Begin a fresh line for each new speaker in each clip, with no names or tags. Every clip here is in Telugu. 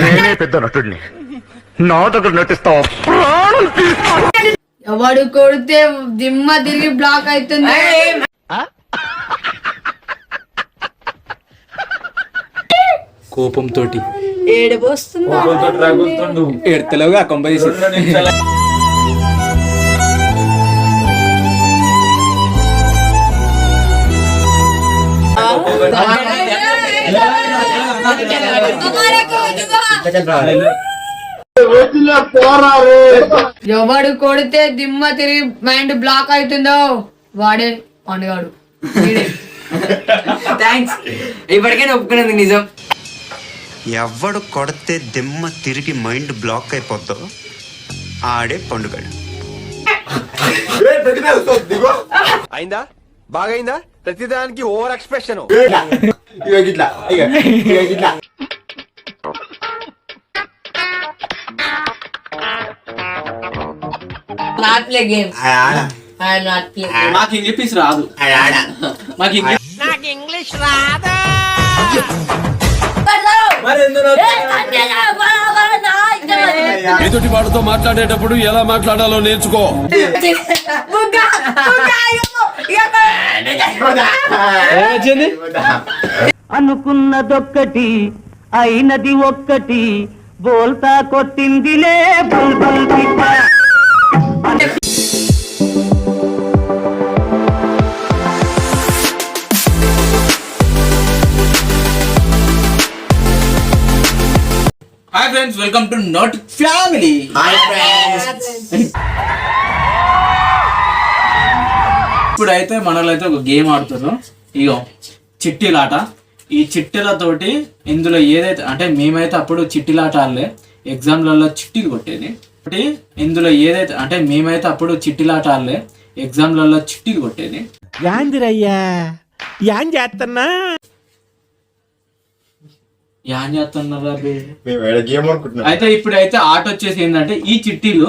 నేనే పెద్ద నటుడిని. నా దగ్గర నటిస్తావు? ప్రాణం తీస్తా
ఎవడు కొడితే దిమ్మ తిరిగి బ్లాక్ అవుతుంది?
కోపంతో ఎడతలేవుగా కొంపదీసి
ఎవడు కొడితే దిమ్మ తిరిగి మైండ్ బ్లాక్ అవుతుందో వాడే పండుగాడు.
థ్యాంక్స్ ఇప్పటికైనా ఒప్పుకునేది నిజం.
ఎవడు కొడితే దిమ్మ తిరిగి మైండ్ బ్లాక్ అయిపోద్దో ఆడే పండుగడు.
అయిందా? బాగైందా? ప్రతిదానికి over expression.
Not play game not play
మాకు ఇంగ్లీష్ రాదు. మాకు ఇంగ్లీష్
ఎదుటి వాడితో మాట్లాడేటప్పుడు ఎలా మాట్లాడాలో నేర్చుకో.
ఏమొచ్చింది?
అనుకున్నదొక్కటి అయినది ఒక్కటి బోల్తా కొట్టిందిలే బుల్బుల్
hi friends welcome to not family ఇప్పుడైతే మనలైతే ఒక గేమ్ ఆడుతున్నారు ఇగో చిట్టీలాట. ఈ చిట్టీలతోటి ఇందులో ఏదైతే అంటే మేమైతే అప్పుడు చిట్టీలాట ఆడలే. ఎగ్జామ్లలో చిట్టీలు కొట్టేది. ఒకటి ఇందులో ఏదైతే అంటే మేమైతే అప్పుడు చిట్టీలాట ఆడలే. ఎగ్జామ్లలో చిట్టీలు కొట్టేది.
యాందిరయ్యా. యాం చేస్తున్నా
ఏం చేస్తున్నారా బే? అయితే ఇప్పుడైతే ఆట వచ్చేసి ఏంటంటే ఈ చిట్టీలు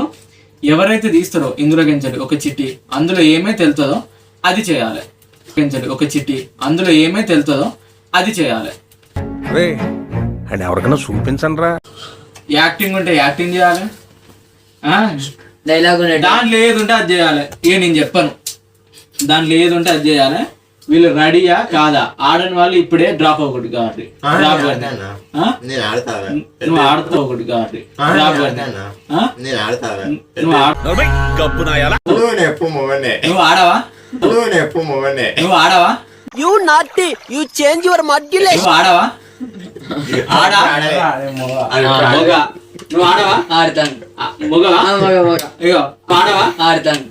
ఎవరైతే తీస్తారో ఇందులో గెంచండి ఒక చిట్టి. అందులో ఏమైతే వెళ్తుందో అది చేయాలి. గెంచండి ఒక చిట్టి అందులో ఏమైతే వెళ్తుందో అది చేయాలి.
ఎవరికైనా చూపించండి రా
యాక్టింగ్ ఉంటే యాక్టింగ్ చేయాలి. ఆ?
డైలాగ్
దాంట్లో ఏది ఉంటే అది చేయాలి. ఏ నేను చెప్పను. దాంట్లో ఏది ఉంటే అది చేయాలి. వీళ్ళు రెడీయా కాదా? ఆడని వాళ్ళు ఇప్పుడే డ్రాప్ అవ్వకూడదు కాబట్టి. డ్రాప్ ఆ?
నేను ఆడతా
నువ్వు ఆడుతావు ఒకటి కాబట్టి. డ్రాప్ నువ్వు ఆడవా?
నువ్వు ఎప్పు మొగనే
నువ్వు ఆడవా?
You naughty you change your modulation
నువ్వు ఆడవా? ఆడా? మొగ. నువ్వు ఆడవా?
ఆడతాను.
ఆ, మొగవా?
మగ మగ
ఇగో ఆడవా
ఆడతాను.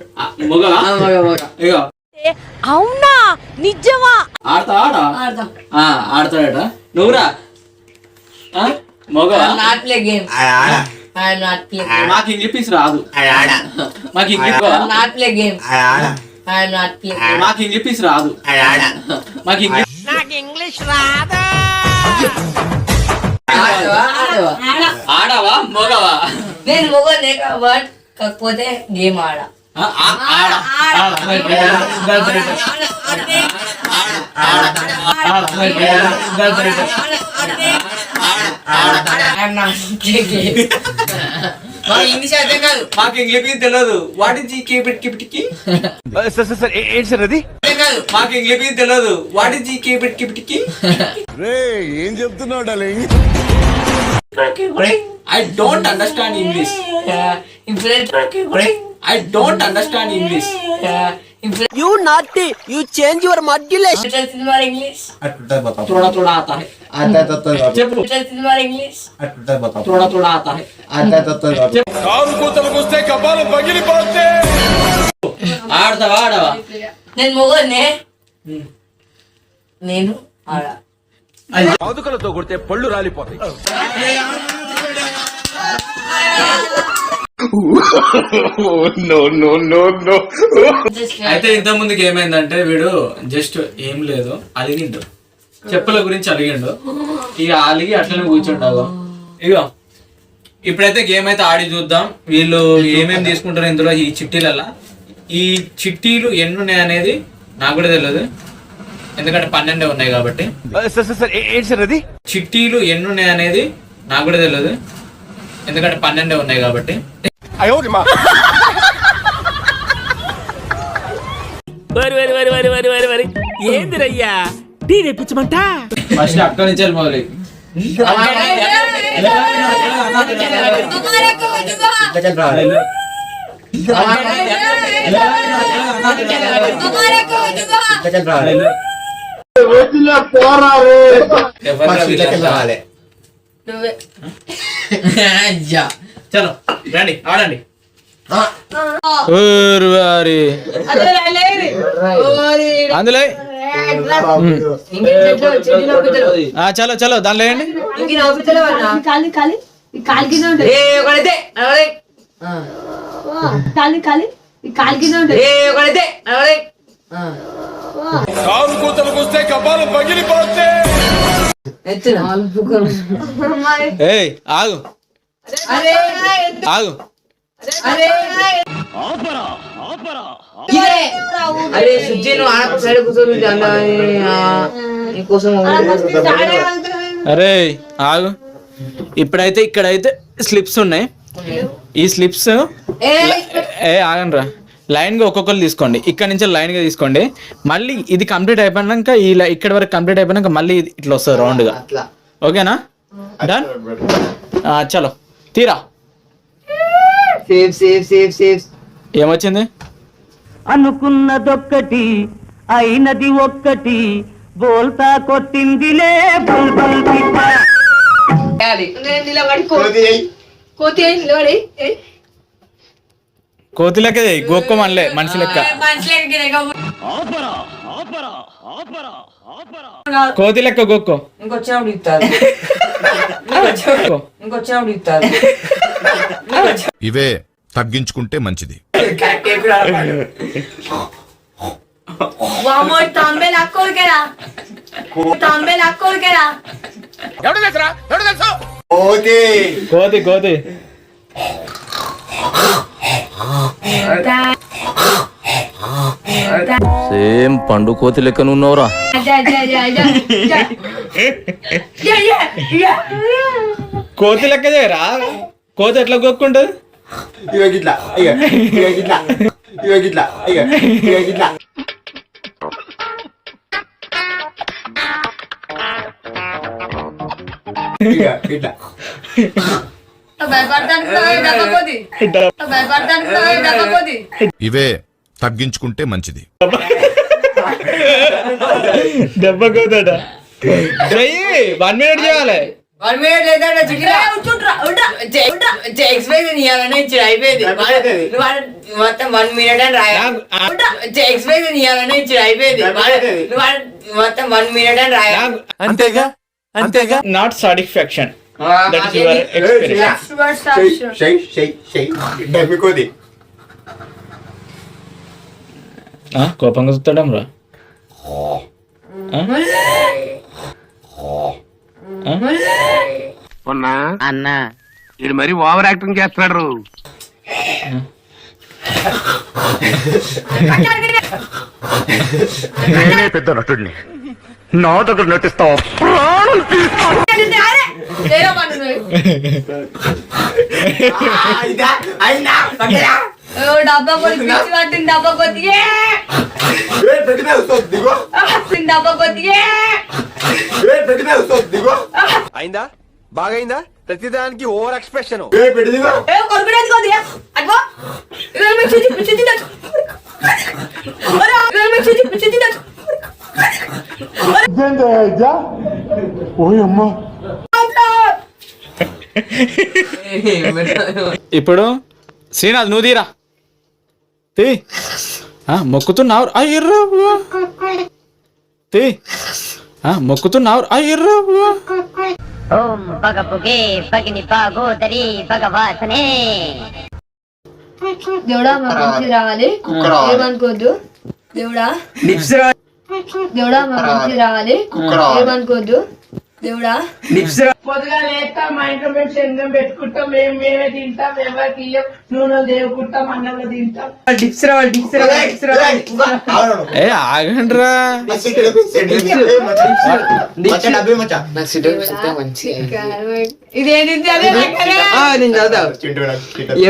మొగవా?
మగ మగ
ఇగో.
అవునా? నిజమా?
ఆడతా ఆడా
ఆడదాం
ఆ, ఆడతాడట. నువ్వురా ఆ, మొగవా?
నాట్ ప్లే గేమ్
ఆడ.
నాట్ ప్లే
మాకు ఇంగ్లీష్ రాదు.
ఆడ.
మాకు ఇంగ్లీష్
నాట్ ప్లే గేమ్
ఆడ.
నాట్ ప్లే
మాకు ఇంగ్లీష్ రాదు
ఆడ
మాకు ఇంగ్లీష్
ఆడవా ఆడవా
ఆడవా మొగవా
నేను మొగలే బట్ కాకపోతే గేమ్ ఆడ
ఆ, ఆ, ఆడ
మాకు ఇంగ్లీష్ అర్థం కాదు.
మాకు ఇంగ్లీష్ తెలియదు వాట్ ఇస్ ఈ కేపిట్ కిపిటికి
సార్ సార్ సార్ ఏంటి సార్ అది?
కాదు.
మాకు ఇంగ్లీష్ తెలియదు వాట్ ఇస్ ఈ కేపిట్ కిపిటికి
రే ఏం చెప్తున్నావు darling
I don't understand English I don't understand English
you naughty you change your modulation
English
थोड़ा थोड़ा आता है చెప్పు
ఇంగ్లీష్
थोड़ा थोड़ा आता है
కారు కూతలకు వస్తే కపాలం పగిలిపోతే
ఆడతావా ఆడవా
నేను మొగనే నేను ఆడ
పాదుకలతో కొడితే పళ్ళు రాలిపోతాయి
అయితే ఇంత ముందుకి ఏమైందంటే వీడు జస్ట్ ఏం లేదు అలిగిండు. చెప్పుల గురించి అలిగిండు. ఇక అలిగి అట్లనే కూర్చుంటావు ఇగో ఇప్పుడైతే గేమ్ అయితే ఆడి చూద్దాం. వీళ్ళు ఏమేమి తీసుకుంటారు ఇందులో ఈ చిట్టీలల్లా. ఈ చిట్టీలు ఎన్ని ఉన్నాయి అనేది నాకు కూడా తెలియదు ఎందుకంటే పన్నెండే ఉన్నాయి కాబట్టి.
అది?
చిట్టీలు ఎన్ని ఉన్నాయి అనేది నాకు కూడా తెలియదు ఎందుకంటే పన్నెండే ఉన్నాయి కాబట్టి.
అయ్యో మా
వరి వరి వరి వరి వరి వరి వరి. ఏందిరయ్యా? టీ తెప్పించమంట?
ఫస్ట్ అక్కడి నుంచి వెళ్ళి మొదలు
రావాలి
నువ్వే.
అయ్యా
చలో రండి ఆడండి. అందులో. చలో చలో దానిలో వేయండి.
కాలి
కూతలకు వస్తే కపాలం పగిలిపోతే.
ఆగు. ఆగు.
అరే
ఇదే. అరే సుజ్జి నువ్వు ఆడకు సైడ్ కూర్చొని
అరే ఆగు. ఇప్పుడైతే ఇక్కడైతే స్లిప్స్ ఉన్నాయి. ఈ స్లిప్స్ ఏ ఆగండి రా లైన్గా ఒక్కొక్కరు తీసుకోండి. ఇక్కడ నుంచి లైన్గా తీసుకోండి. మళ్ళీ ఇది కంప్లీట్ అయిపోయినాక ఈ లై- ఇక్కడ వరకు కంప్లీట్ అయిపోయినాక మళ్ళీ ఇది ఇట్లా వస్తుంది రౌండ్గా
అట్లా
ఓకేనా డన్ చలో. తీరా.
Safe safe safe safe.
ఏమొచ్చింది?
అనుకున్నదొక్కటి అయినది ఒక్కటి బోల్తా కొట్టిందిలే బుల్బుల్ పిట్ట
నేను నిలబడి కో- కోతి అయి నిలబడి ఏయ్.
కోతి లెక్క గోక్కో మనలే మనిషి లెక్క. కోతి లెక్క గోక్కో
ఇంకొచ్చినప్పుడు
ఇవే తగ్గించుకుంటే మంచిది.
కోతి. కోతి
సేమ్ పండు కోతి
యా యా
కోతి లెక్క చేయరా? కోతి ఎట్లా గోక్కుంటది
ఇవే తగ్గించుకుంటే మంచిది.
వన్ మినిట్ చేయాలి.
వన్ మినిట్ లేదా ఎక్స్ప్రెషన్ ఇవ్వాలని ఇచ్చాడు అయిపోయింది. మొత్తం వన్ మినిట్ అని రాయాలి.
నాకు- ఆ-
ఎక్స్ప్రెషన్ ఇవ్వాలని ఇచ్చాడు అయిపోయింది. మొత్తం వన్ మినిట్ అని రాయాలి.
నాకు
అంతేగా? అంతేగా?
నాట్ సాటిస్ఫాక్షన్
ఆ,
దట్ ఇస్
అదేంటి?
Your experience
shy shy shy డబ్బి కోది
కోపంగా చూస్తాడం రా
అన్నా?
ఇది మరి ఓవర్ యాక్టింగ్ చేస్తున్నాడు.
నేనే పెద్ద నటుడిని. నా దగ్గర నటిస్తావు? ప్రాణం తీస్తావు
డబ్బా కొద్ది పిచ్చి పట్టింది డబ్బా కొద్ది డబ్బా కొద్ది
అయిందా? బాగైందా? ప్రతిదానికి ఓవర్ ఎక్స్ప్రెషన్.
తినచ్చు
ఇప్పుడు శ్రీనాథ్ నువ్వు తీరా. తీ. మొక్కుతున్నావు. అయ్యర్రా తీ. మొక్కుతున్నావు. అయ్యర్రా
ఓం పగ పుగే పగిని పాగోదరి భగవాసనే.
దేవుడా మా మంచి రావాలి. ఏమనుకోవద్దు. దేవుడా. దేవుడా మా మంచి రావాలి. ఏమనుకోవద్దు. దేవుడా?
పొద్దుగా లేస్తాం మా ఇంట్లో మేము శనగం పెట్టుకుంటాం మేము మేమే తింటాం ఎవరికి ఇయ్యం నూనె దేవుకుంటాం అన్నంలో తింటాం. డిప్స్ రావాలి డిప్స్ రావాలి డిప్స్ రావాలి
ఏ ఆగండ్రా.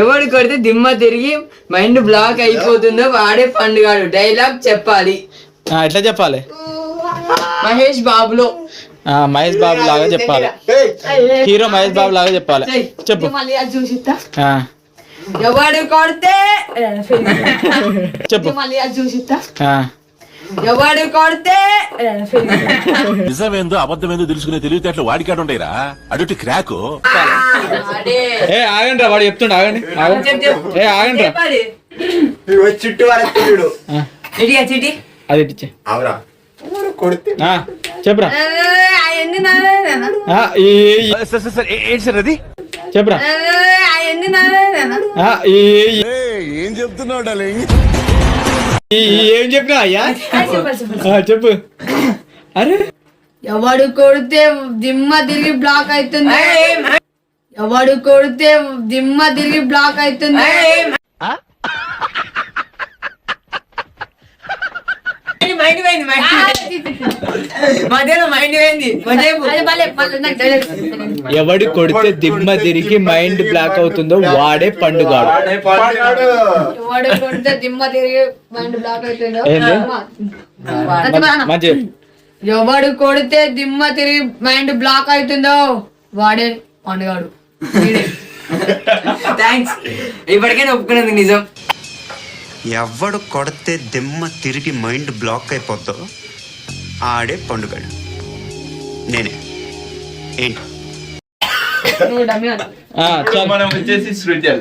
ఎవడు కొడితే దిమ్మ తిరిగి మైండ్ బ్లాక్ అయిపోతుందో వాడే పండుగాడు డైలాగ్ చెప్పాలి.
ఎట్లా చెప్పాలి?
మహేష్ బాబులో.
మహేష్ బాబు లాగా చెప్పాలి. హీరో మహేష్ బాబు లాగా చెప్పాలి. చెప్పు.
ఎవడు కొడితే
చెప్పు.
ఎవడు కొడితే
నిజమేందో అబద్ధమేందో తెలుసుకునే తెలివితేటలు వాడికాడు ఉంటాయిరా అడుటి క్రాకు.
ఏ ఆగండి వాడు చెప్తుండ ఆగండి. ఏ ఆగండి
చెప్పాలి.
చుట్టూ
అది చెప్పురా. చెప్పురా.
ఏం చెప్తున్నావు
ఏం చెప్పినా అయ్యా? చెప్పు అరే.
ఎవడు కొడితే దిమ్మ తిరిగి బ్లాక్ అవుతుంది ఎవడు కొడితే దిమ్మ తిరిగి బ్లాక్ అవుతుంది
మైండ్ పోయింది మైండ్ మధ్యలో మైండ్ పోయింది. మధ్యలో
నాకు తెలియదు.
ఎవడు కొడితే దిమ్మ తిరిగి మైండ్ బ్లాక్ అవుతుందో వాడే పండుగాడు.
ఎవడు కొడితే దిమ్మ తిరిగి మైండ్ బ్లాక్ అవుతుందో. మైండ్ వాడే పండుగాడు.
థ్యాంక్స్ ఇప్పటికైనా ఒప్పుకున్నది నిజం.
ఎవడు కొడితే దిమ్మ తిరిగి మైండ్ బ్లాక్ అయిపోద్దో ఆడే పండుగడు. నేనే. ఏంటి.
మనం వచ్చేసి సృజల్.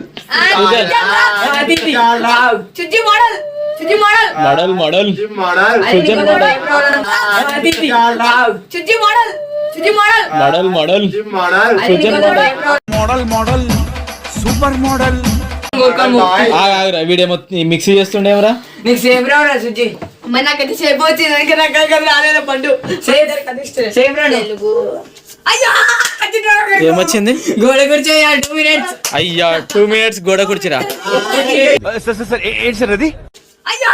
మోడల్ చుజ్జి మోడల్.
Model model.
మోడల్.
సుజన్ మోడల్.
చుజ్జి మోడల్. చుజ్జి మోడల్
మోడల్. Model model. వీడేమో మిక్సీ చేస్తుండేమరా
నీకు సేమ్ రావురా సుజి
మరి నాకైతే సేపు వచ్చింది ఇంకా రాలేదు పండు
సేమ్
ఏమొచ్చింది
గోడ టూ మినిట్స్
అయ్యా టూ మినిట్స్ గోడ కుర్చిరా
సార్ సార్ సార్ ఏంటి సార్ అది
అయ్యా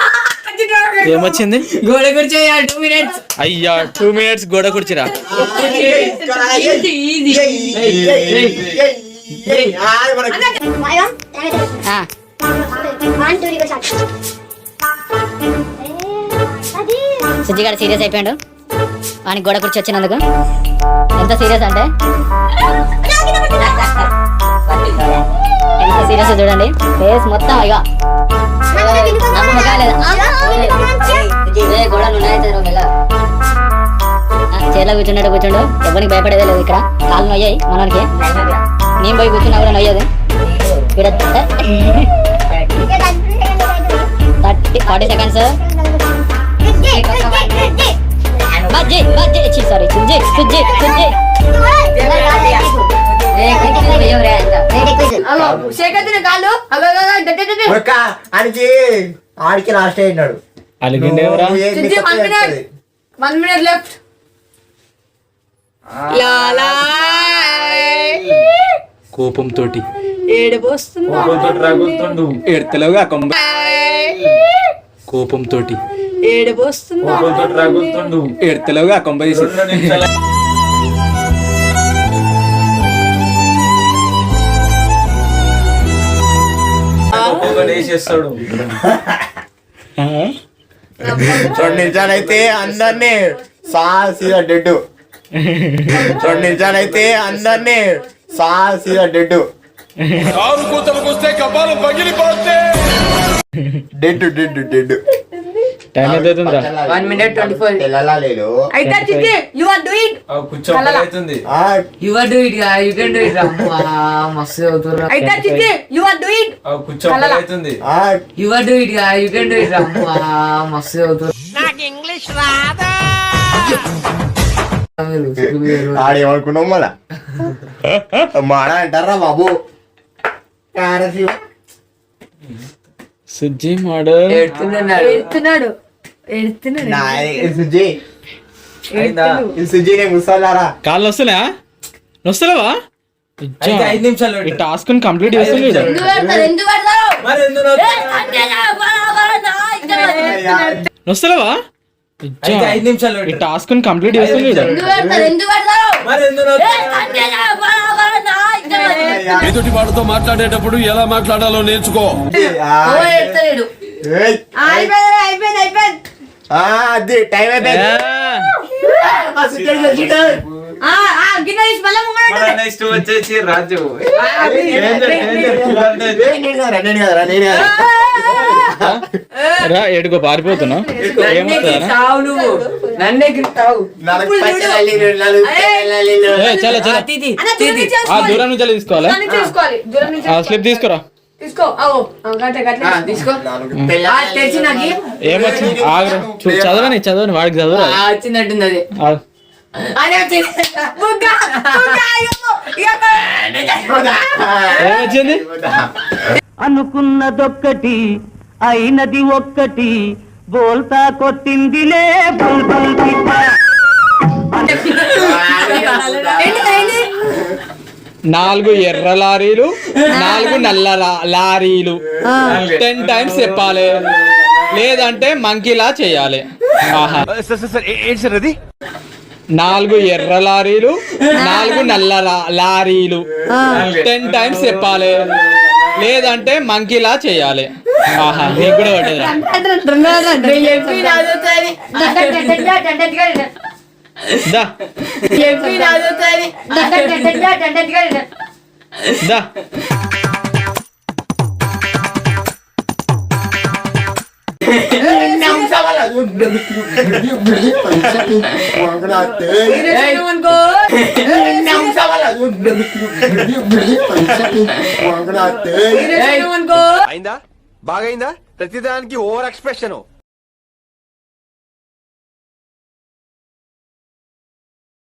ఏమొచ్చింది
గోడ కూర్చోయ్యా టూ మినిట్స్
అయ్యా టూ మినిట్స్ గోడ కుర్చిరా
సుజ్జిగాడు సీరియస్ అయిపోయాడు. వానికి గోడ కుర్చీ వచ్చినందుకు. ఎంత సీరియస్ అంటే? ఎంత సీరియస్ చూడండి. ఫేస్ మొత్తం ఇక గోడ చీరలో కూర్చున్నట్టు కూర్చుండు. ఎవరికి భయపడేదే లేదు ఇక్కడ. కాళ్ళు నొయ్యాయి మనకి నేను పోయి కూర్చున్నా కూడా నొయ్యదు. ఇక్కడ థర్టీ ఫార్టీ సెకండ్స్ బజ్జీ బజ్జీ సారీ సుజ్జి సుజ్జి సుజ్జి
ఆడికి లాస్ట్ అయినాడు
వన్ మినిట్ లెఫ్ట్
కోపంతో కొంబ కోపంతో కొంబ తీసి.
రెండు నిమిషాలు. అయితే అందరినీ సా సీదా డెడ్ రెండు నిమిషాలు అయితే అందరినీ సా సీదా డెడ్
కారు కూతలకు వస్తే కపాలం పగిలిపోతే.
Dead dead dead.
టైం ఎంత అవుతుందిరా?
వన్ మినిట్ ట్వంటీ ఫోర్
తెల్లలేదు
అయితే చిచ్చి యు ఆర్ డూయింగ్
ఆ,
you are do it you can do it మస్తు అవుతుర్రా
అయితే చిచ్చి యు ఆర్ డూయింగ్
ఆ,
you are do it you can do it మస్తు అవుతుర్రా
ఆడేమనుకున్నాం మళ్ళా? మాడ అంటారా బాబు? కారసి
సుజ్జి మోడల్
ఎడుతున్నాడు.
ఎడుతున్నాడు. ఎడుతున్నాడు.
నా సుజీ. ఈ సుజీనే ముసలారా
కాళ్ళు వస్తున్నాయా వస్తలేవా
ఐదు నిమిషాలు
ఈ టాస్క్ కంప్లీట్
ఇష్టం.
వస్తలేవా
అయితే ఐదు నిమిషాలు
ఈ టాస్క్ కంప్లీట్ చేస్తుంది
ఎదుటి వాడితో మాట్లాడేటప్పుడు ఎలా మాట్లాడాలో నేర్చుకో.
అది టైం.
నెక్స్ట్ వచ్చేసి రాజు.
ఏడుకో పారిపోతున్నా. ఏమవుతుందా
నన్నే
దూరం నుంచి
ఆ
చేసుకోవాలి.
దూరం నుంచి తీసుకోవాలా? స్లిప్ తీసుకురా?
తీసుకో
ఏమొచ్చింది చదవని చదవని వాడికి చదవరా?
వచ్చినట్టుంది అది.
ఏమొచ్చింది
అనుకున్నదొక్కటి అయినది ఒక్కటి బోల్తా కొట్టిందిలే బుల్బుల్ పిట్ట
నాలుగు ఎర్ర లారీలు నాలుగు నల్ల లారీలు. టెన్ టైమ్స్ చెప్పాలి. లేదంటే మంకీలా చేయాలి. నాలుగు ఎర్ర లారీలు నాలుగు నల్ల లారీలు. టెన్ టైమ్స్ చెప్పాలి. లేదంటే మంకీలా చేయాలి. నీకు కూడా
చదువుతుంది
దా దా
అయిందా బాగైందా? ప్రతిదానికి ఓవర్ ఎక్స్ప్రెషన్.